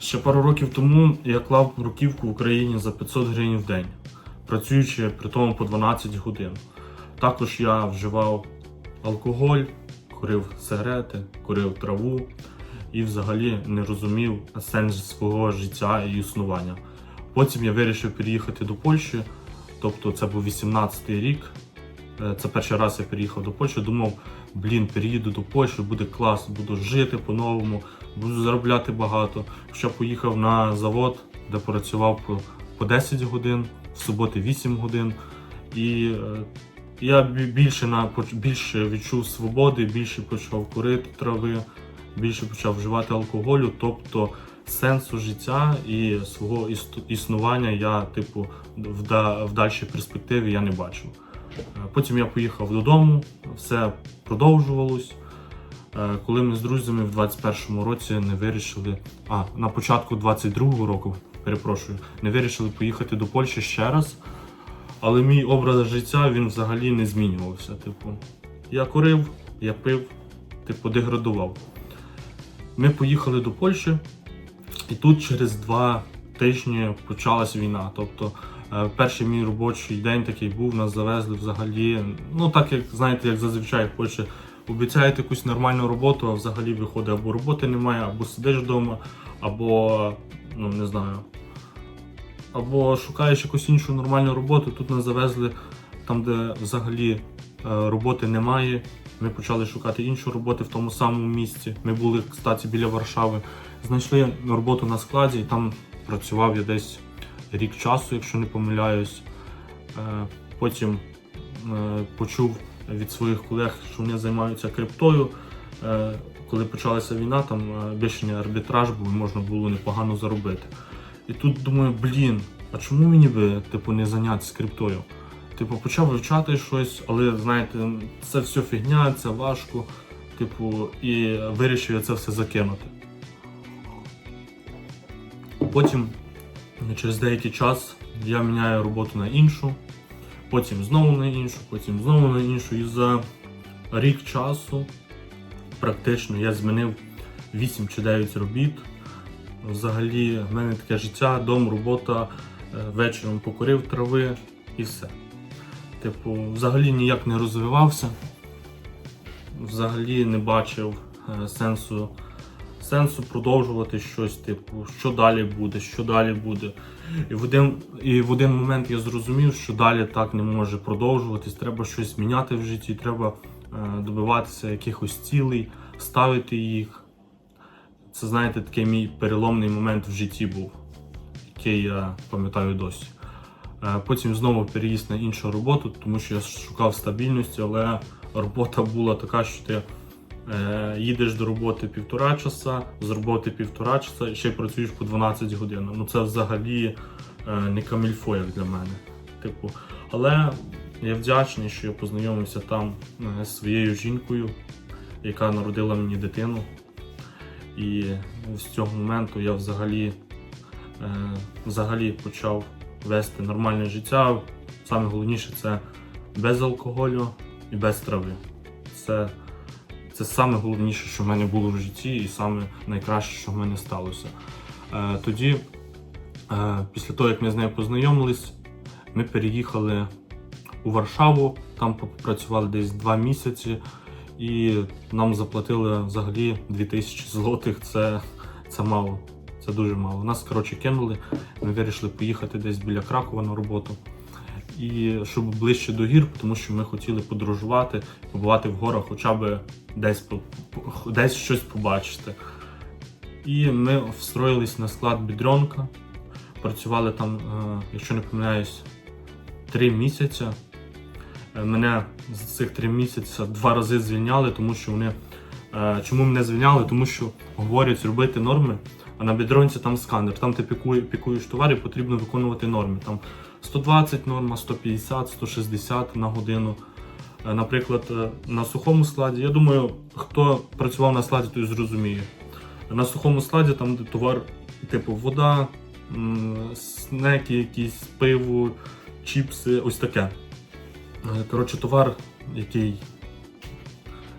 Ще пару років тому я клав руківку в Україні за 500 гривень в день, працюючи при тому по 12 годин. Також я вживав алкоголь, курив сигарети, курив траву і взагалі не розумів сенс свого життя і існування. Потім я вирішив переїхати до Польщі, тобто це був 18-й рік. Е, Це перший раз я переїхав до Польщі. Думав, блін, переїду до Польщі, буде клас, буду жити по-новому, буду заробляти багато. Хоча поїхав на завод, де працював по, по 10 годин, в суботи 8 годин. І е, я більше, на, більше відчув свободи, більше почав курити трави, більше почав вживати алкоголю. Тобто сенсу життя і свого іс- існування я, типу, в, да- в дальшій перспективі я не бачив. Е, Потім я поїхав додому, все продовжувалось. Е, Коли ми з друзями в 21-му році не вирішили, а на початку 22-го року, перепрошую, не вирішили поїхати до Польщі ще раз. Але мій образ життя він взагалі не змінювався. Типу, я курив, я пив, типу, деградував. Ми поїхали до Польщі, і тут через два тижні почалась війна. Тобто Перший мій робочий день такий був, нас завезли взагалі. Ну так як знаєте, як зазвичай в Польщі обіцяють якусь нормальну роботу, а взагалі виходить або роботи немає, або сидиш вдома, або ну не знаю. Або шукаєш якусь іншу нормальну роботу. Тут нас завезли там, де взагалі е, роботи немає. Ми почали шукати іншу роботу в тому самому місці. Ми були, кстати, біля Варшави. Знайшли роботу на складі, і там працював я десь рік часу, якщо не помиляюсь. Е, Потім е, почув від своїх колег, що вони займаються криптою. Е, Коли почалася війна, там більше арбітраж був, можна було непогано заробити. І тут думаю, блін, а чому мені би типу, не зайнятися криптою? Типу, почав вивчати щось, але знаєте, це все фігня, це важко. Типу, і вирішив я це все закинути. Потім через деякий час я міняю роботу на іншу, потім знову на іншу, потім знову на іншу. І за рік часу практично я змінив 8 чи 9 робіт. Взагалі, в мене таке життя, дом, робота, е, вечором покурив трави і все. Типу, взагалі ніяк не розвивався, взагалі не бачив е, сенсу сенсу продовжувати щось, типу, що далі буде, що далі буде. І в один, і в один момент я зрозумів, що далі так не може продовжуватись. Треба щось міняти в житті, треба е, добиватися якихось цілей, ставити їх. Це, знаєте, такий мій переломний момент в житті був, який я пам'ятаю досі. Е, Потім знову переїзд на іншу роботу, тому що я шукав стабільності, але робота була така, що ти їдеш до роботи півтора часа, з роботи півтора часа ще працюєш по 12 годин. Ну це взагалі е, не камільфо, як для мене. Типу, але я вдячний, що я познайомився там е, з своєю жінкою, яка народила мені дитину. І з цього моменту я взагалі, е, взагалі почав вести нормальне життя. Саме головніше це без алкоголю і без трави. Це це саме головніше, що в мене було в житті, і саме найкраще, що в мене сталося. Е, тоді, е, після того, як ми з нею познайомились, ми переїхали у Варшаву, там попрацювали десь два місяці, і нам заплатили взагалі 2000 злотих. Це, це мало, це дуже мало. Нас, коротше, кинули. Ми вирішили поїхати десь біля Кракова на роботу. І щоб ближче до гір, тому що ми хотіли подорожувати, побувати в горах, хоча б десь десь щось побачити. І ми встроїлись на склад Бідрьонка, працювали там, е, якщо не помиляюсь, три місяці. Е, Мене з цих три місяці два рази звільняли, тому що вони. е, Чому мене звільняли? Тому що говорять робити норми, а на бідронці там сканер. Там ти пікуєш товар і потрібно виконувати норми. Там 120 норма, 150, 160 на годину. Е, Наприклад, е, на сухому складі, я думаю, хто працював на складі, той зрозуміє. На сухому складі там де товар, типу вода, снеки, якісь пиво, чіпси, ось таке. Е, Коротше, товар, який.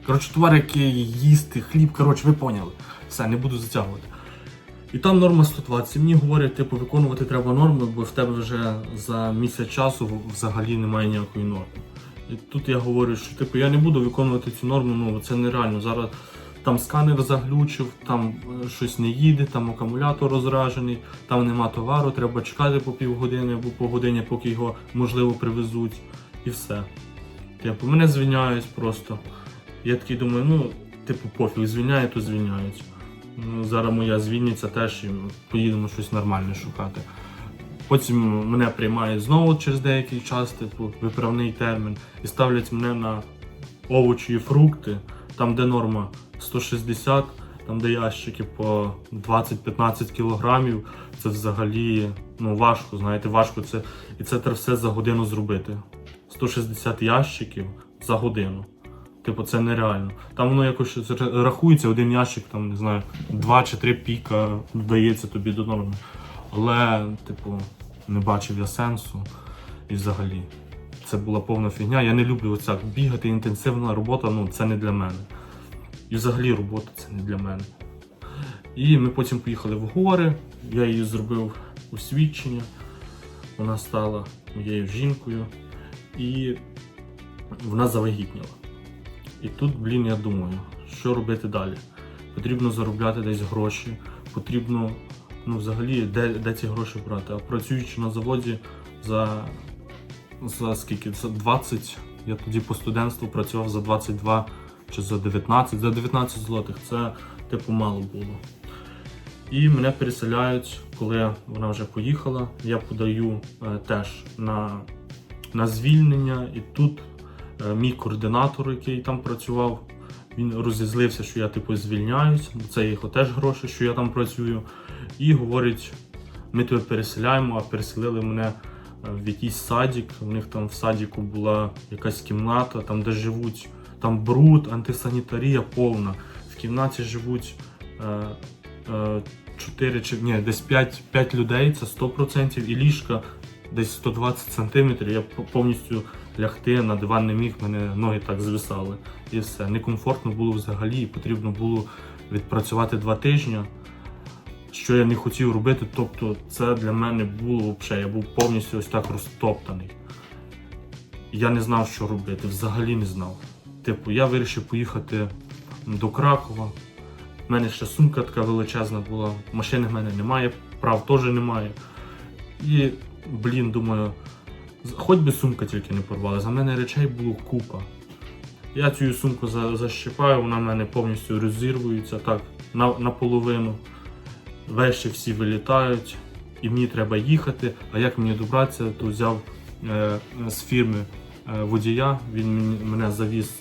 Коротше, товар, який їсти, хліб, коротше, ви поняли. Все, не буду затягувати. І там норма 120. Мені говорять, типу, виконувати треба норми, бо в тебе вже за місяць часу взагалі немає ніякої норми. І тут я говорю, що типу я не буду виконувати цю норму, ну це нереально. Зараз там сканер заглючив, там е, щось не їде, там акумулятор розражений, там нема товару, треба чекати по півгодини або по годині, поки його можливо привезуть. І все. Типу, мене звільняють просто. Я такий думаю, ну, типу, пофіг, звільняють, то звільняють. Ну, зараз моя звільниться теж і поїдемо щось нормальне шукати. Потім мене приймають знову через деякий час, типу, виправний термін, і ставлять мене на овочі і фрукти, там, де норма 160, там, де ящики по 20-15 кілограмів, це взагалі ну, важко, знаєте, важко це. І це треба все за годину зробити. 160 ящиків за годину. Типу, це нереально. Там воно якось рахується, один ящик, там, не знаю, 2 чи 3 піка додається тобі до норми. Але, типу, не бачив я сенсу. І взагалі, це була повна фігня. Я не люблю оця бігати, інтенсивна робота, ну це не для мене. І взагалі робота це не для мене. І ми потім поїхали в гори, я їй зробив освідчення, вона стала моєю жінкою, і вона завагітніла. І тут, блін, я думаю, що робити далі. Потрібно заробляти десь гроші, потрібно, ну взагалі, де, де ці гроші брати. А працюючи на заводі за, за скільки? За 20, я тоді по студентству працював за 22 чи за 19, за 19 злотих. Це типу мало було. І мене переселяють, коли вона вже поїхала. Я подаю е, теж на, на звільнення, і тут мій координатор, який там працював, він розізлився, що я типу звільняюсь. Це його теж гроші, що я там працюю. І говорить: ми тебе переселяємо, а переселили мене е, в якийсь садик. У них там в садіку була якась кімната, там де живуть, там бруд, антисанітарія повна. В кімнаті живуть. Е, е, 4 чи ні, десь 5, 5 людей, це 100%, і ліжка десь 120 сантиметрів. Я по- повністю лягти на диван не міг, мене ноги так звисали. І все. Некомфортно було взагалі, і потрібно було відпрацювати два тижні, що я не хотів робити.Тобто, це для мене було взагалі, я був повністю ось так розтоптаний. Я не знав, що робити, взагалі не знав. Типу, я вирішив поїхати до Кракова. У мене ще сумка така величезна була, машини в мене немає, прав теж немає. І, блін, думаю, хоч би сумка тільки не порвала. За мене речей було купа. Я цю сумку за- защипаю, вона в мене повністю розірвується так, на, наполовину. Вещі всі вилітають, і мені треба їхати. А як мені добратися, то взяв е, з фірми е, водія, він мене завіз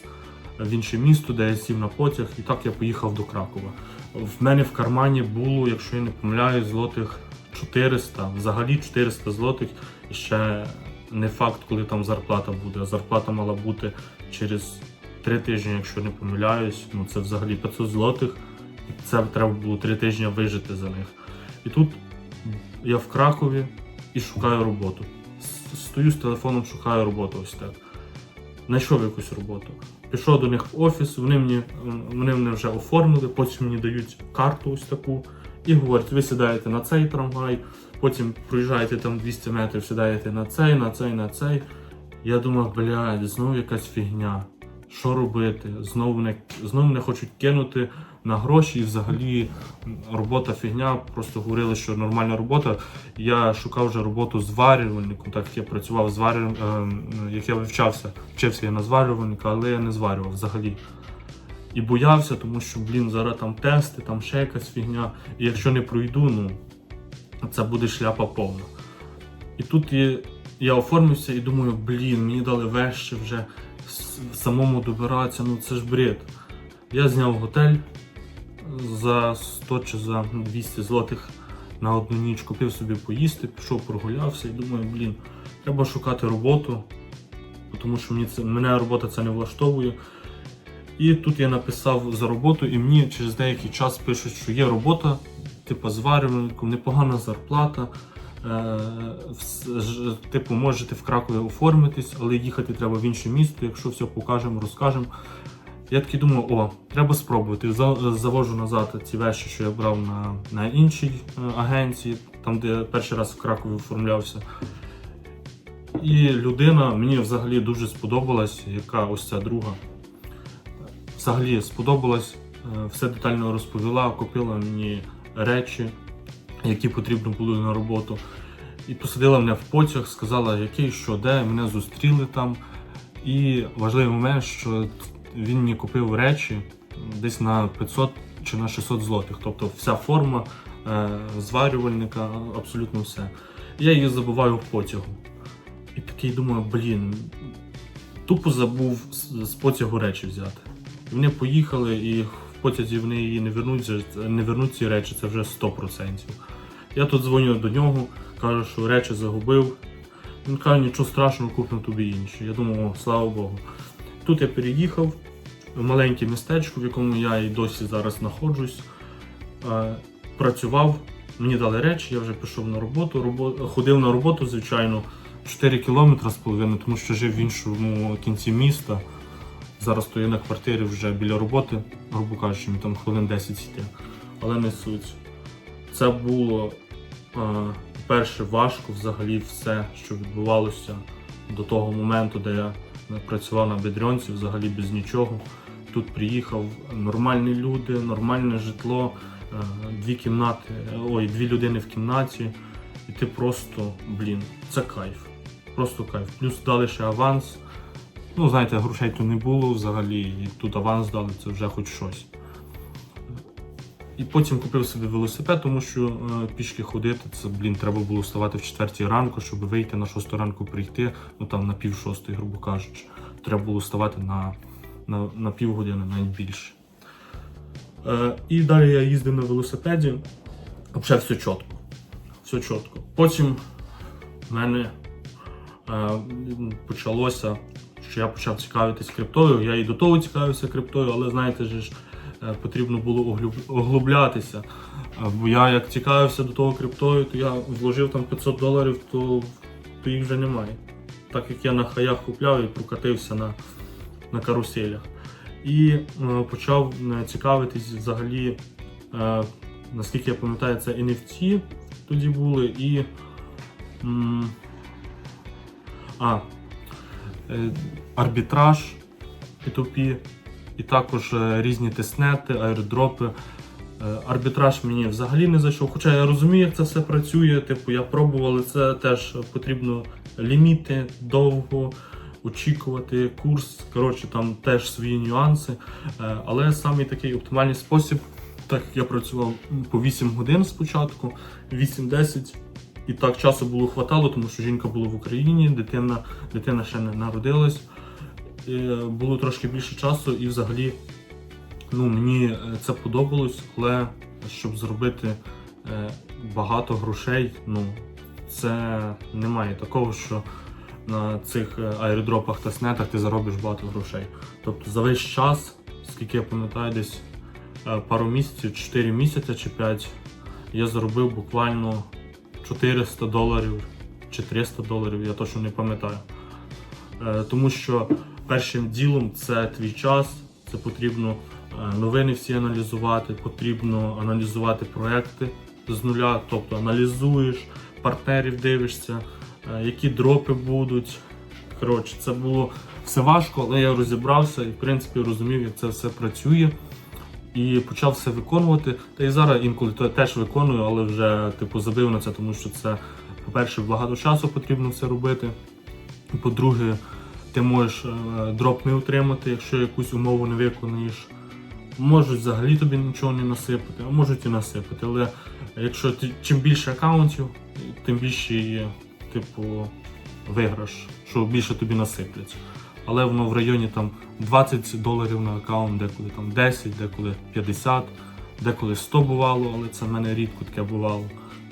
в інше місто, де я сів на потяг, і так я поїхав до Кракова. В мене в кармані було, якщо я не помиляю, злотих 400, взагалі 400 злотих. Ще не факт, коли там зарплата буде. Зарплата мала бути через 3 тижні, якщо не помиляюсь. Ну це взагалі 500 злотих. І це треба було 3 тижні вижити за них. І тут я в Кракові і шукаю роботу. Стою з телефоном, шукаю роботу ось так. Знайшов якусь роботу. Пішов до них в офіс, вони мені, вони мене вже оформили, потім мені дають карту ось таку і говорять, ви сідаєте на цей трамвай, потім проїжджаєте там 200 метрів, сідаєте на цей, на цей, на цей. Я думав, блядь, знову якась фігня. Що робити? Знову мене, знову мене хочуть кинути на гроші і взагалі робота фігня. Просто говорили, що нормальна робота. Я шукав вже роботу зварювальником, так я працював зварю, е, як я вивчався, вчився я на зварювальника, але я не зварював взагалі. І боявся, тому що, блін, зараз там тести, там ще якась фігня. І якщо не пройду, ну це буде шляпа повна. І тут я, оформився і думаю, блін, мені дали вещі вже самому добиратися, ну це ж бред. Я зняв готель за 100 чи за 200 злотих на одну ніч, купив собі поїсти, пішов прогулявся і думаю, блін, треба шукати роботу, тому що мені це, мене робота це не влаштовує. І тут я написав за роботу, і мені через деякий час пишуть, що є робота, типу зварювальником, непогана зарплата. Е, типу, можете в Кракові оформитись, але їхати треба в інше місто, якщо все покажемо, розкажемо. Я такий думаю, о, треба спробувати. Завожу назад ці вещі, що я брав на, на іншій е, агенції, там, де я перший раз в Кракові оформлявся. І людина мені взагалі дуже сподобалась, яка ось ця друга. Взагалі сподобалась, е, все детально розповіла, купила мені речі, які потрібно були на роботу. І посадила мене в потяг, сказала, який, що, де, мене зустріли там. І важливий момент, що він мені купив речі десь на 500 чи на 600 злотих. Тобто вся форма е, зварювальника, абсолютно все. Я її забуваю в потягу. І такий думаю, блін, тупо забув з, потягу речі взяти. І Вони поїхали, і потязі вони її не вернуть, не вернуть ці речі, це вже 100%. Я тут дзвоню до нього, кажу, що речі загубив. Він каже, нічого страшного, купимо тобі інші. Я думаю, о, слава Богу. Тут я переїхав в маленьке містечко, в якому я і досі зараз знаходжусь. Е, Працював, мені дали речі, я вже пішов на роботу. Робо- Ходив на роботу, звичайно, 4 кілометри з половиною, тому що жив в іншому кінці міста. Зараз стою на квартирі вже біля роботи, грубо кажучи, там хвилин 10 йти. Але не суть. Це було е, перше важко взагалі все, що відбувалося до того моменту, де я працював на бедрьонці, взагалі без нічого. Тут приїхав нормальні люди, нормальне житло, е, дві кімнати, ой, дві людини в кімнаті. І ти просто, блін, це кайф. Просто кайф. Плюс дали ще аванс. Ну, знаєте, грошей то не було взагалі, і тут аванс дали, це вже хоч щось. І потім купив собі велосипед, тому що е, пішки ходити, це, блін, треба було вставати в 4 ранку, щоб вийти на 6 ранку прийти, ну там на пів шостої, грубо кажучи. Треба було вставати на, на, на пів години, навіть. Е, і далі я їздив на велосипеді, взагалі все чітко. Все чітко. Потім в мене е, почалося, що я почав цікавитись криптою. Я і до того цікавився криптою, але знаєте ж, е, потрібно було оглублятися. Е, Бо я як цікавився до того криптою, то я вложив там 500 доларів, то, то їх вже немає. Так як я на хаях купляв і прокатився на, на каруселях. І е, почав е, цікавитись взагалі, е, наскільки я пам'ятаю, це NFT тоді були і. м, а, арбітраж P2P, і також е, різні тестнети, аеродропи. Е, Арбітраж мені взагалі не зайшов, хоча я розумію, як це все працює. Типу, я пробував, але це теж потрібно ліміти довго очікувати курс. Коротше, там теж свої нюанси. Е, Але самий такий оптимальний спосіб, так як я працював по 8 годин спочатку, 8-10. І так часу було хватало, тому що жінка була в Україні, дитина, дитина ще не народилась. Е, Було трошки більше часу, і взагалі ну, мені е, це подобалось, але щоб зробити е, багато грошей, ну це немає такого, що на цих аеродропах та снетах ти заробиш багато грошей. Тобто за весь час, скільки я пам'ятаю, десь пару місяців, 4 місяці чи 5, я заробив буквально 400 доларів чи 300 доларів, я точно не пам'ятаю. Е, Тому що першим ділом це твій час, це потрібно е, новини всі аналізувати, потрібно аналізувати проекти з нуля, тобто аналізуєш, партнерів дивишся, е, які дропи будуть. Коротше, це було все важко, але я розібрався і в принципі розумів, як це все працює. І почав все виконувати. Та і зараз інколи теж виконую, але вже типу забив на це, тому що це, по-перше, багато часу потрібно це робити. По-друге, ти можеш е, дроп не отримати, якщо якусь умову не виконуєш. Можуть взагалі тобі нічого не насипати, а можуть і насипати. Але якщо ти чим більше аккаунтів, тим більше типу, виграш, що більше тобі насиплять. Але воно в районі там 20 доларів на аккаунт, деколи там 10, деколи 50, деколи 100 бувало, але це в мене рідко таке бувало.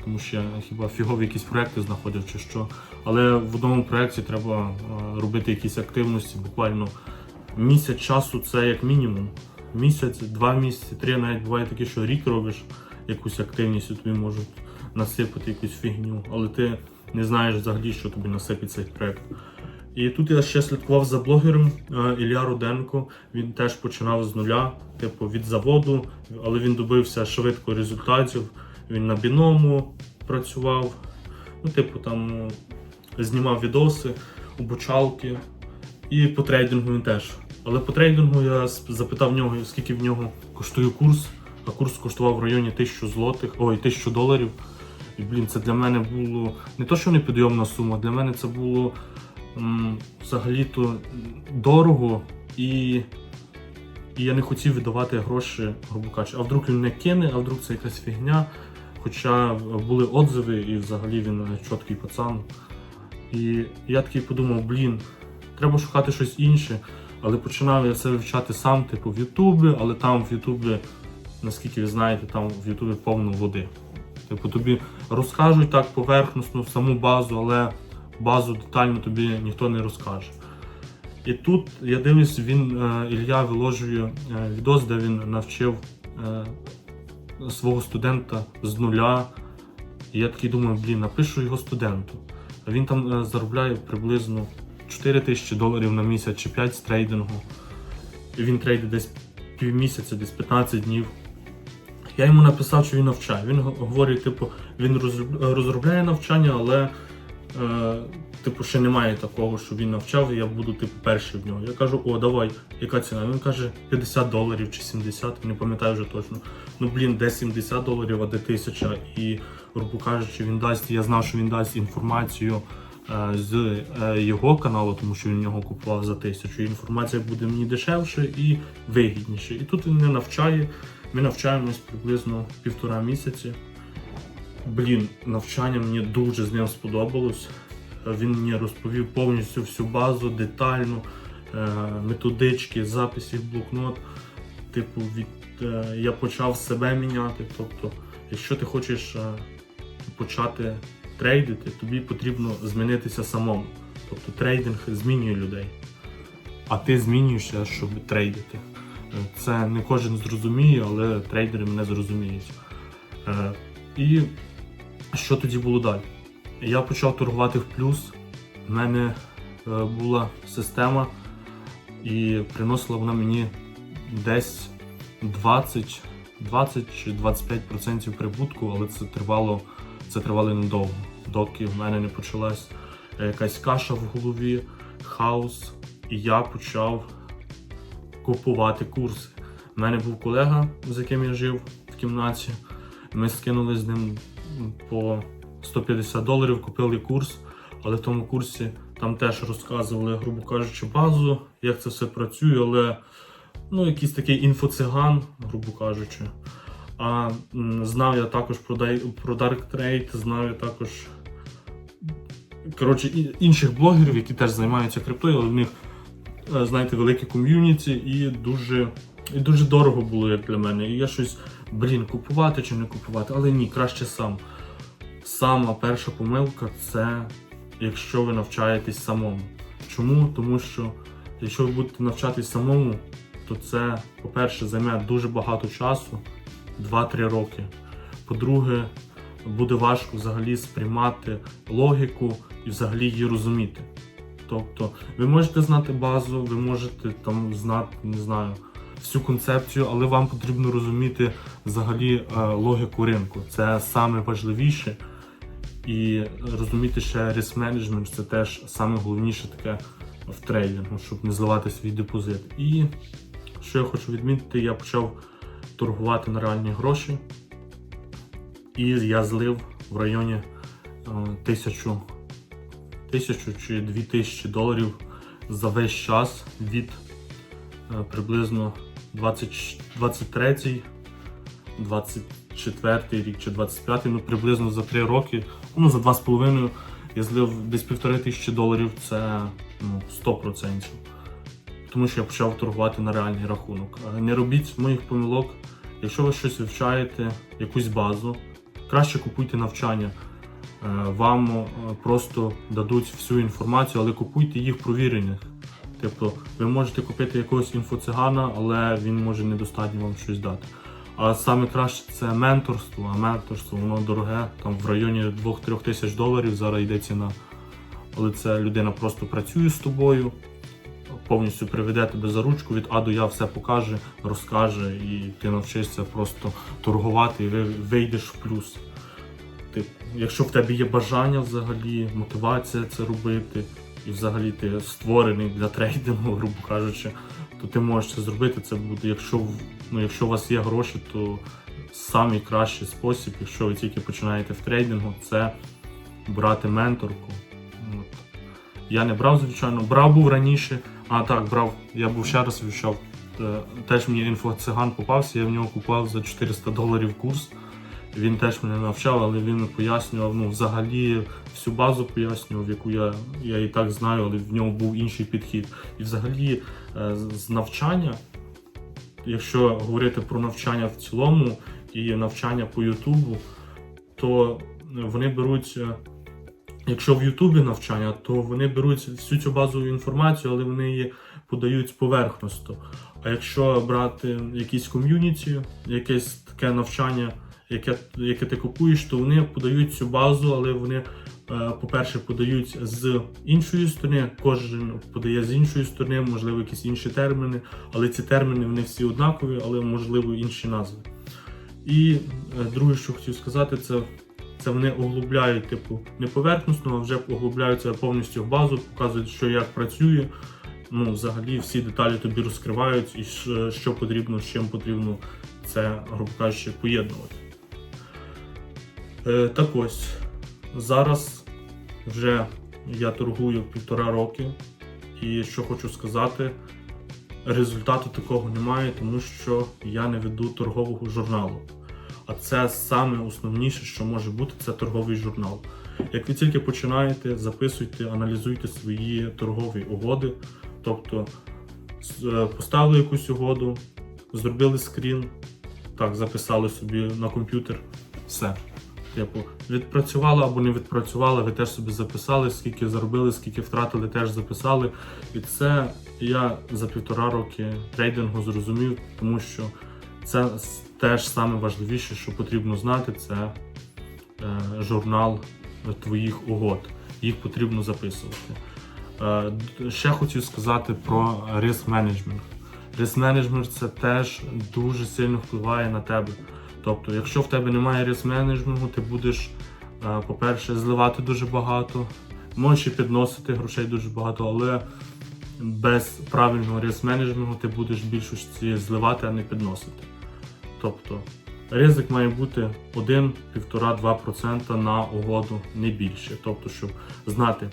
Тому що я хіба фігові якісь проекти знаходив чи що. Але в одному проєкті треба е, робити якісь активності, буквально місяць часу це як мінімум. Місяць, два місяці, три, навіть буває таке, що рік робиш якусь активність, і тобі можуть насипати якусь фігню, але ти не знаєш взагалі, що тобі насипить цей проєкт. І тут я ще слідкував за блогером е, Ілля Руденко. Він теж починав з нуля, типу від заводу, але він добився швидко результатів. Він на біному працював. Ну, типу, там ну, знімав відоси, обучалки. І по трейдингу він теж. Але по трейдингу я запитав в нього, скільки в нього коштує курс. А курс коштував в районі 1000 злотих, ой, 1000 доларів. І блін, це для мене було не то, що непідйомна сума, для мене це було взагалі-то дорого і, і я не хотів віддавати гроші, грубо кажучи. А вдруг він не кине, а вдруг це якась фігня. Хоча були отзиви, і взагалі він чіткий пацан. І я такий подумав, блін, треба шукати щось інше. Але починав я це вивчати сам, типу в Ютубі, але там в Ютубі, наскільки ви знаєте, там в Ютубі повно води. Типу тобі розкажуть так поверхносно саму базу, але базу детально тобі ніхто не розкаже. І тут я дивлюсь, він е, Ілля виложує е, відос, де він навчив е, свого студента з нуля. І я такий думаю, блін, напишу його студенту. А він там заробляє приблизно 4 тисячі доларів на місяць чи 5 з трейдингу. І він трейдить десь півмісяця, десь 15 днів. Я йому написав, що він навчає. Він говорить, типу, він розробляє навчання, але е, типу, ще немає такого, що він навчав, і я буду типу, перший в нього. Я кажу, о, давай, яка ціна? Він каже 50 доларів чи 70, не пам'ятаю вже точно. Ну блін, де 70 доларів, а де 1000. І, грубо кажучи, він дасть, я знав, що він дасть інформацію е, з е, його каналу, тому що він його купував за тисячу. Інформація буде мені дешевше і вигідніше. І тут він мене навчає. Ми навчаємось приблизно півтора місяці. Блін, навчання мені дуже з ним сподобалось. Він мені розповів повністю всю базу, детально, е, методички, записи блокнот. Типу, від, е, я почав себе міняти. Тобто, якщо ти хочеш е, почати трейдити, тобі потрібно змінитися самому. Тобто трейдинг змінює людей. А ти змінюєшся, щоб трейдити. Це не кожен зрозуміє, але трейдери мене зрозуміють. І що тоді було далі? Я почав торгувати в плюс. У мене е, була система, і приносила вона мені десь 20, 20 чи 25% прибутку, але це тривало, це тривало недовго. Доки в мене не почалась е, якась каша в голові, хаос, і я почав купувати курси. У мене був колега, з яким я жив в кімнаті. Ми скинули з ним по 150 доларів, купили курс, але в тому курсі там теж розказували, грубо кажучи, базу, як це все працює, але ну, якийсь такий інфоциган, грубо кажучи. А знав я також про, про Dark Trade, знав я також коротше, інших блогерів, які теж займаються криптою, але в них, е, знаєте, велике ком'юніті і дуже, і дуже дорого було як для мене. І я щось, блін, купувати чи не купувати, але ні, краще сам. Сама перша помилка це якщо ви навчаєтесь самому. Чому? Тому що якщо ви будете навчатись самому, то це, по-перше, займе дуже багато часу 2-3 роки. По-друге, буде важко взагалі сприймати логіку і взагалі її розуміти. Тобто, ви можете знати базу, ви можете там знати, не знаю, всю концепцію, але вам потрібно розуміти взагалі е, логіку ринку. Це саме важливіше. І розуміти ще риск менеджмент це теж саме головніше таке в трейдингу, щоб не зливати свій депозит. І що я хочу відмітити, я почав торгувати на реальні гроші. І я злив в районі е, тисячу, тисячу чи дві тисячі доларів за весь час від е, приблизно 20, 23 24 рік чи 25, ну приблизно за 3 роки, ну за 2,5 я злив десь півтори тисячі доларів, це ну, 100%. Тому що я почав торгувати на реальний рахунок. Е, Не робіть моїх помилок. Якщо ви щось вивчаєте, якусь базу, краще купуйте навчання. Е, Вам е, просто дадуть всю інформацію, але купуйте їх провірених. Тобто ви можете купити якогось інфоцигана, але він може недостатньо вам щось дати. А саме краще це менторство, а менторство воно дороге, там в районі 2-3 тисяч доларів зараз йде ціна. але це людина просто працює з тобою, повністю приведе тебе за ручку від А до Я, все покаже, розкаже, і ти навчишся просто торгувати і ви- вийдеш в плюс. Ти, якщо в тебе є бажання взагалі, мотивація це робити, і взагалі ти створений для трейдингу, грубо кажучи, то ти можеш це зробити. Це буде, якщо, ну, якщо у вас є гроші, то самий кращий спосіб, якщо ви тільки починаєте в трейдингу, це брати менторку. От. Я не брав, звичайно, брав був раніше. А так, брав, я був ще раз вивчав. Е, Теж мені інфоциган попався, я в нього купував за 400 доларів курс. Він теж мене навчав, але він пояснював, ну, взагалі всю базу пояснював, яку я, я і так знаю, але в ньому був інший підхід. І взагалі е, з- з навчання, якщо говорити про навчання в цілому і навчання по Ютубу, то вони беруть, е, якщо в Ютубі навчання, то вони беруть всю цю базову інформацію, але вони її подають поверхносто. А якщо брати якісь ком'юніті, якесь таке навчання, яке, яке ти купуєш, то вони подають цю базу, але вони, е, по-перше, подають з іншої сторони, кожен подає з іншої сторони, можливо, якісь інші терміни, але ці терміни вони всі однакові, але можливо інші назви. І е, друге, що хотів сказати, це, це вони оглубляють, типу, не поверхносно, а вже оглубляються повністю в базу, показують, що як працює. Ну, взагалі всі деталі тобі розкривають і що, що потрібно, з чим потрібно це, грубо кажучи, поєднувати. Е, так ось, зараз вже я торгую півтора роки, і що хочу сказати, результату такого немає, тому що я не веду торгового журналу. А це саме основніше, що може бути, це торговий журнал. Як ви тільки починаєте, записуйте, аналізуйте свої торгові угоди. Тобто е, поставили якусь угоду, зробили скрін, так, записали собі на комп'ютер, все. Типу, відпрацювала або не відпрацювала, ви теж собі записали, скільки заробили, скільки втратили, теж записали. І це я за півтора роки трейдингу зрозумів, тому що це теж саме важливіше, що потрібно знати, це е, журнал твоїх угод. Їх потрібно записувати. Е, Ще хотів сказати про риск менеджмент. Риск менеджмент це теж дуже сильно впливає на тебе. Тобто, якщо в тебе немає риск менеджменту, ти будеш, е, по-перше, зливати дуже багато, можеш і підносити грошей дуже багато, але без правильного риск менеджменту ти будеш більшості зливати, а не підносити. Тобто ризик має бути 1-1,5-2% на угоду, не більше. Тобто, щоб знати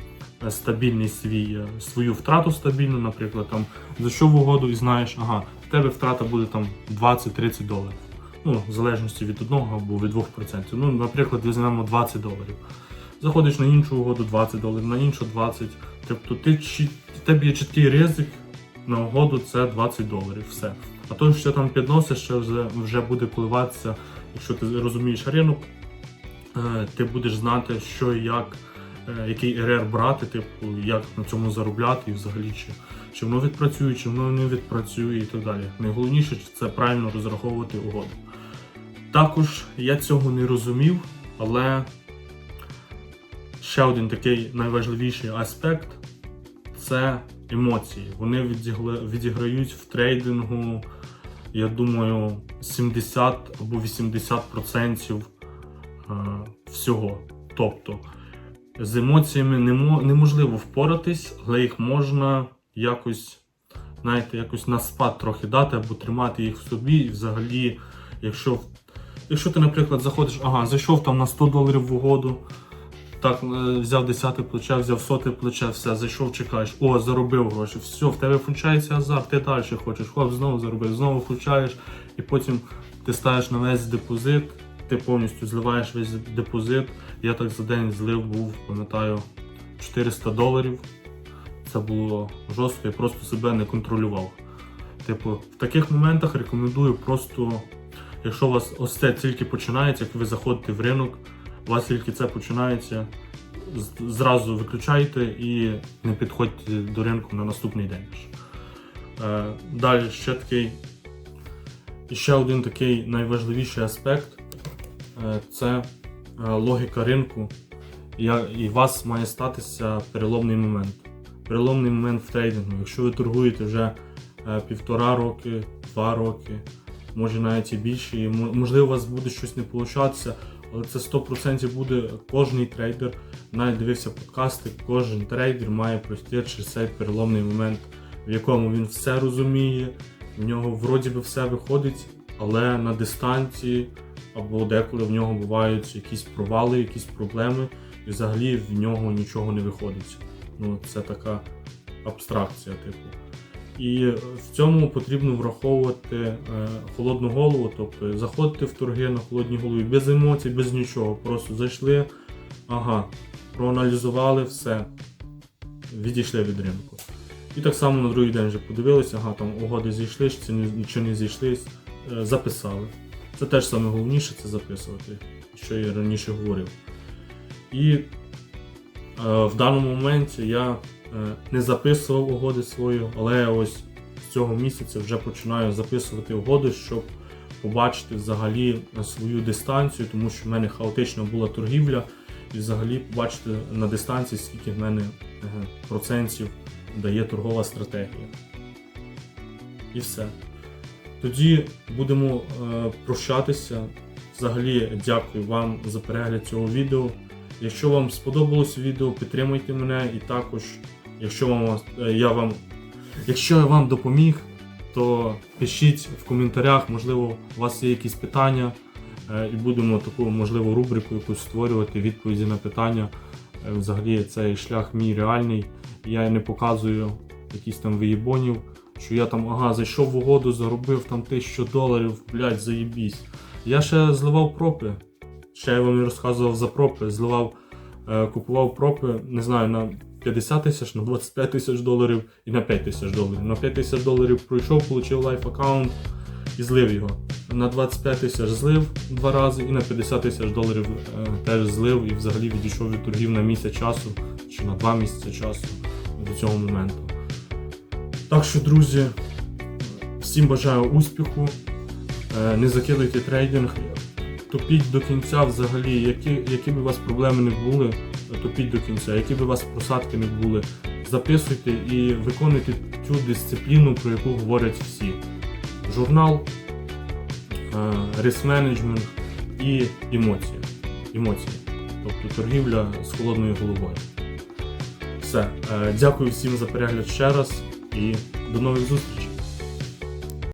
е, стабільний свій, е, свою втрату стабільну, наприклад, там зайшов в угоду і знаєш, ага, в тебе втрата буде там 20-30 доларів. Ну, в залежності від одного або від 2%. Ну, наприклад, візьмемо 20 доларів. Заходиш на іншу угоду 20 доларів, на іншу 20. Тобто ти, в тебе є чіткий ризик на угоду це 20 доларів. Все. А то, що там підносиш, вже, вже буде коливатися, якщо ти розумієш ринок, е, ти будеш знати, що і як, е, який РР брати, типу, як на цьому заробляти і взагалі чи, чи воно відпрацює, чи воно не відпрацює і так далі. Найголовніше це правильно розраховувати угоду. Також я цього не розумів, але ще один такий найважливіший аспект це емоції. Вони відіграють в трейдингу, я думаю, 70 або 80% е, всього. Тобто з емоціями неможливо впоратись, але їх можна якось, знаєте, якось на спад трохи дати або тримати їх в собі. І взагалі, якщо, якщо ти, наприклад, заходиш, ага, зайшов там на 100 доларів в угоду, так, е, взяв 10 плече, взяв соте плече, все, зайшов, чекаєш, о, заробив гроші, все, в тебе включається азарт, ти далі хочеш, хоп, знову заробив, знову включаєш, і потім ти ставиш на весь депозит, ти повністю зливаєш весь депозит. Я так за день злив був, пам'ятаю, 400 доларів. Це було жорстко, я просто себе не контролював. Типу, в таких моментах рекомендую просто, якщо у вас ось це тільки починається, як ви заходите в ринок, у вас тільки це починається, зразу виключайте і не підходьте до ринку на наступний день. Е, далі ще такий, ще один такий найважливіший аспект е, це е, логіка ринку і у вас має статися переломний момент. Переломний момент в трейдингу. Якщо ви торгуєте вже півтора роки, два роки, може навіть і більше, і можливо, у вас буде щось не получатися, але це 100% буде кожний трейдер. Навіть дивився подкасти, кожен трейдер має пройти через цей переломний момент, в якому він все розуміє, в нього вроді би все виходить, але на дистанції або деколи в нього бувають якісь провали, якісь проблеми, і взагалі в нього нічого не виходить. Ну, це така абстракція, типу. І в цьому потрібно враховувати е, холодну голову, тобто заходити в торги на холодній голові без емоцій, без нічого. Просто зайшли, ага, проаналізували все, відійшли від ринку. І так само на другий день вже подивилися, ага, там угоди зійшли, чи не- зійшли, е, записали. Це теж саме головніше це записувати, що я раніше говорив. І е, в даному моменті я не записував угоди свої, але ось з цього місяця вже починаю записувати угоди, щоб побачити взагалі свою дистанцію, тому що в мене хаотична була торгівля, і взагалі побачити на дистанції, скільки в мене е, процентів дає торгова стратегія. І все. Тоді будемо е, прощатися. Взагалі, дякую вам за перегляд цього відео. Якщо вам сподобалось відео, підтримуйте мене і також, якщо вам е, я вам, якщо я вам допоміг, то пишіть в коментарях, можливо, у вас є якісь питання, е, і будемо таку можливо рубрику якусь створювати, відповіді на питання. Е, Взагалі цей шлях мій реальний. Я не показую якісь там виїбонів, що я там ага, зайшов в угоду, заробив там тисячу доларів, блядь, заєбісь. Я ще зливав пропи. Ще я вам не розказував за пропи. Зливав, купував пропи, не знаю, на 50 тисяч, на 25 тисяч доларів і на 5 тисяч доларів. На 5 тисяч доларів пройшов, отримав лайф аккаунт і злив його. На 25 тисяч злив два рази і на 50 тисяч доларів е, теж злив і взагалі відійшов від торгів на місяць часу чи на два місяці часу до цього моменту. Так що, друзі, всім бажаю успіху. Е, Не закидуйте трейдинг, топіть до кінця взагалі, які, які б у вас проблеми не були, топіть до кінця, які б у вас просадки не були, записуйте і виконуйте цю дисципліну, про яку говорять всі. Журнал, риск менеджмент і емоції. Емоції. Тобто торгівля з холодною головою. Все. Е, Дякую всім за перегляд ще раз і до нових зустрічей.